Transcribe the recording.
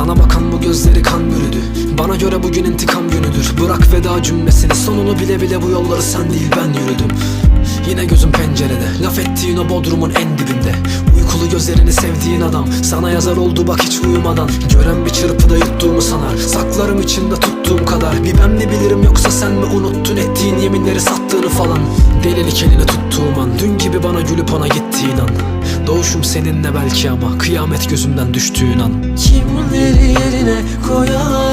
Sana bakan bu gözleri kan bürüdü. Bana göre bugün intikam günüdür. Bırak veda cümlesini. Sonunu bile bile bu yolları sen değil ben yürüdüm. Yine gözüm pencerede. Laf ettiğin o bodrumun en dibinde. Uykulu gözlerini sevdiğin adam. Sana yazar oldu bak hiç uyumadan. Gören bir çırpıda yuttuğumu sanar. Saklarım içinde tuttuğum kadar. Bir ben mi bilirim yoksa sen mi unuttun Ettiğin yeminleri sattığını falan. Delilik elini tuttuğum an. Dün gibi bana gülüp ona gittiğin an Doğuşum seninle belki ama Kıyamet gözümden düştüğün an. Kimleri yerine koyarmışım